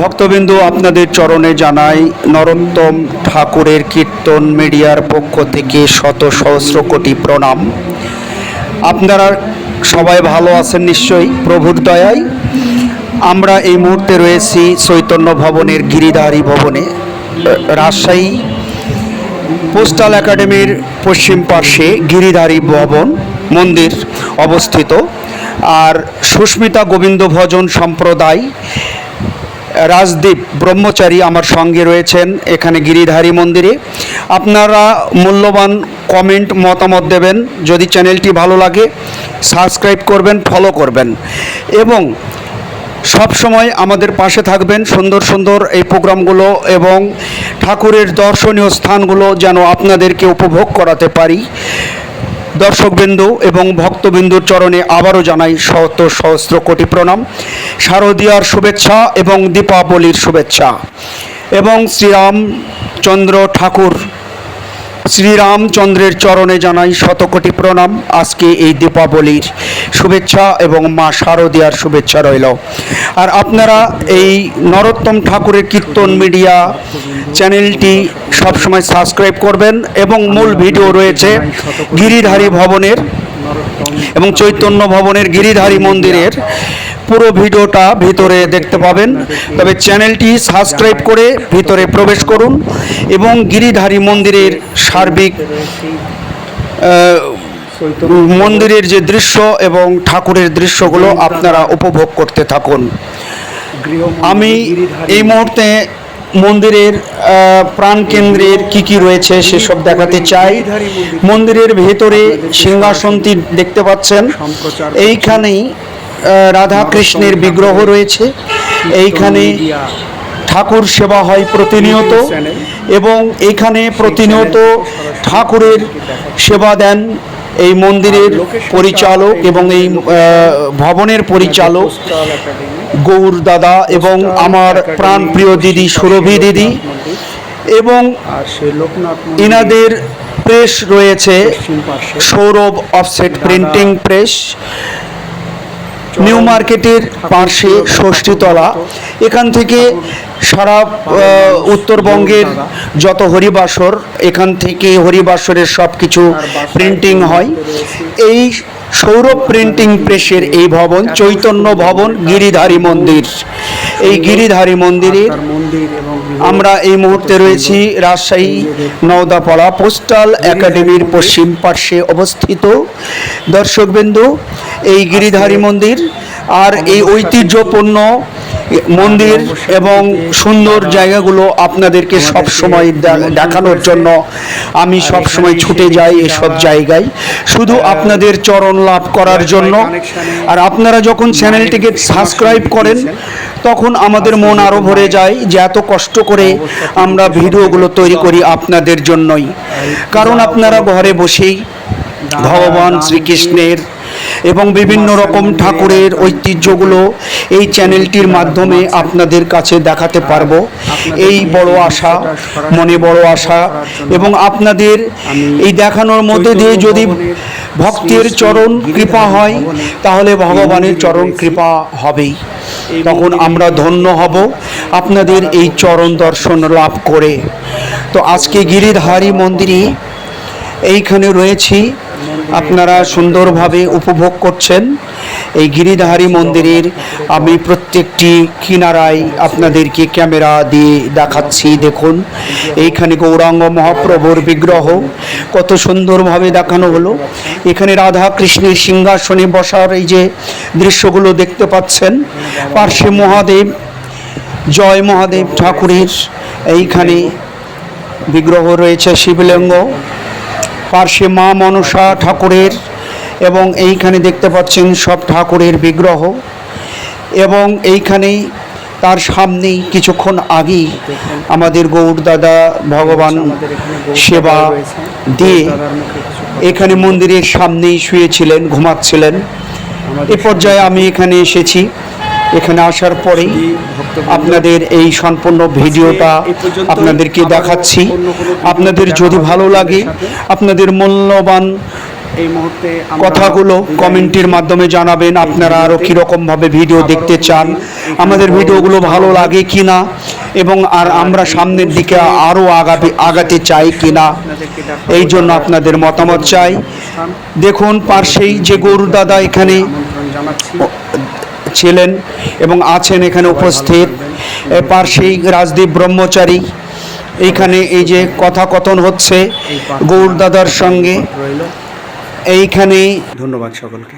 ভক্তবিন্দু, আপনাদের চরণে জানাই নরোত্তম ঠাকুরের কীর্তন মিডিয়ার পক্ষ থেকে শত সহস্র কোটি প্রণাম। আপনারা সবাই ভালো আছেন নিশ্চয়ই, প্রভুর দয়ায়। আমরা এই মুহূর্তে রয়েছি চৈতন্য ভবনের গিরিধারী ভবনে, রাজশাহী পোস্টাল একাডেমির পশ্চিম পার্শ্বে গিরিধারী ভবন মন্দির অবস্থিত। আর সুস্মিতা গোবিন্দ ভজন সম্প্রদায় রাজদীপ ব্রহ্মচারী আমার সঙ্গে রয়েছেন এখানে গিরিধারী মন্দিরে। আপনারা মূল্যবান কমেন্ট মতামত দেবেন। যদি চ্যানেলটি ভালো লাগে সাবস্ক্রাইব করবেন ফলো করবেন। এবং সব সময় আমাদের পাশে থাকবেন সুন্দর সুন্দর এই প্রোগ্রামগুলো এবং ঠাকুরের দর্শনীয় স্থানগুলো যেন আপনাদেরকে উপভোগ করাতে পারি। দর্শকবৃন্দ এবং ভক্তবিন্দুর চরণে আবারও জানাই শত সহস্র কোটি প্রণাম। শারদীয়ার শুভেচ্ছা এবং দীপাবলির শুভেচ্ছা। এবং শ্রীরামচন্দ্র ঠাকুর শ্রীরামচন্দ্রের চরণে জানাই শত কোটি প্রণাম। আজকে এই দীপাবলির শুভেচ্ছা এবং মা শারদীয়ার শুভেচ্ছা রইল। আর আপনারা এই নরোত্তম ঠাকুরের কীর্তন মিডিয়া চ্যানেলটি সবসময় সাবস্ক্রাইব করবেন এবং মূল ভিডিও রয়েছে গিরিধারী ভবনের এবং চৈতন্য ভবনের গিরিধারী মন্দিরের। পুরো ভিডিওটা ভিতরে দেখতে পাবেন। তবে চ্যানেলটি সাবস্ক্রাইব করে ভিতরে প্রবেশ করুন এবং গিরিধারী মন্দিরের সার্বিক মন্দিরের যে দৃশ্য এবং ঠাকুরের দৃশ্যগুলো আপনারা উপভোগ করতে থাকুন। আমি এই মুহূর্তে মন্দিরের প্রাণকেন্দ্রের কি কি রয়েছে সেসব দেখাতে চাই। মন্দিরের ভেতরে সিংহাসনটি দেখতে পাচ্ছেন। এইখানেই রাধা কৃষ্ণের বিগ্রহ রয়েছে। এইখানে ঠাকুর সেবা হয় প্রতিনিয়ত এবং এইখানে প্রতিনিয়ত ঠাকুরের সেবা দেন এই মন্দিরের পরিচালক এবং এই ভবনের পরিচালক গৌর দাদা এবং আমার প্রাণপ্রিয় দিদি সুরভি দিদি এবং ইনাদের প্রেস রয়েছে Sourav offset printing press new market পার্শ্বে ষষ্ঠীতলা এখান থেকে সারা উত্তরবঙ্গের যত হরিবাসর এখান থেকে হরিবাসরের সব কিছু প্রিন্টিং হয়। এই সৌরভ প্রিন্টিং প্রেসের এই ভবন চৈতন্য ভবন গিরিধারী মন্দির। এই গিরিধারী মন্দিরের মন্দির এবং আমরা এই মুহূর্তে রয়েছি রাজশাহী নওদাপাড়া পোস্টাল একাডেমির পশ্চিম পার্শ্বে অবস্থিত। দর্শকবিন্দু, এই গিরিধারী মন্দির আর এই ঐতিহ্যপূর্ণ মন্দির এবং সুন্দর জায়গাগুলো আপনাদেরকে সব সময় দেখানোর জন্য আমি সব সময় ছুটে যাই এসব জায়গায়। শুধু আপনাদের চরণ লাভ করার জন্য। আর আপনারা যখন চ্যানেলটিকে সাবস্ক্রাইব করেন, তখন আমাদের মন আরও ভরে যায় যে এত কষ্ট করে আমরা ভিডিওগুলো তৈরি করি আপনাদের জন্যই। কারণ আপনারা ঘরে বসেই ভগবান শ্রীকৃষ্ণের এবং বিভিন্ন রকম ঠাকুরের ঐতিহ্যগুলো এই চ্যানেলটির মাধ্যমে আপনাদের কাছে দেখাতে পারব। এই বড় আশা মনে বড় আশা এবং আপনাদের এই দেখানোর মধ্যে দিয়ে যদি ভক্তের চরণ কৃপা হয় তাহলে ভগবানের চরণ কৃপা হবেই। তখন আমরা ধন্য হব আপনাদের এই চরণ দর্শন লাভ করে। তো আজকে গিরিধারী মন্দিরে এইখানে রয়েছি। আপনারা সুন্দরভাবে উপভোগ করছেন। এই গিরিধারী মন্দিরের আমি প্রত্যেকটি কিনারায় আপনাদেরকে ক্যামেরা দিয়ে দেখাচ্ছি, দেখুন। এইখানে গৌরাঙ্গ মহাপ্রভুর বিগ্রহ, কত সুন্দরভাবে দেখানো হলো। এখানে রাধা কৃষ্ণের সিংহাসনে বসার এই যে দৃশ্যগুলো দেখতে পাচ্ছেন, পার্শ্বে মহাদেব, জয় মহাদেব ঠাকুরের এইখানে বিগ্রহ রয়েছে শিবলিঙ্গ। পার্শ্বে মা মনসা ঠাকুরের এবং এইখানে দেখতে পাচ্ছেন সব ঠাকুরের বিগ্রহ এবং এইখানে তার সামনেই কিছুক্ষণ আগেই আমাদের গৌর দাদা ভগবান সেবা দিয়ে এখানে মন্দিরের সামনেই শুয়েছিলেন, ঘুমাচ্ছিলেন। এ পর্যায়ে আমি এখানে এসেছি। এখানে আসার পরেই আপনাদের এই সম্পূর্ণ ভিডিওটা আপনাদেরকে দেখাচ্ছি। আপনাদের যদি ভালো লাগে আপনাদের মূল্যবান এই মুহূর্তে কথাগুলো কমেন্টের মাধ্যমে জানাবেন আপনারা আরও কীরকমভাবে ভিডিও দেখতে চান আমাদের ভিডিওগুলো ভালো লাগে কি না এবং আর আমরা সামনের দিকে আরও আগাবে আগাতে চাই কি না এই জন্য আপনাদের মতামত চাই। দেখুন পার্শ্বেই যে গরু দাদা এখানে ছিলেন এবং আছেন এখানে উপস্থিত। এ পার্শ্বেই রাজদীপ ব্রহ্মচারী। এইখানে এই যে কথাকথন হচ্ছে গৌরদাদার সঙ্গে। এইখানে ধন্যবাদ সকলকে।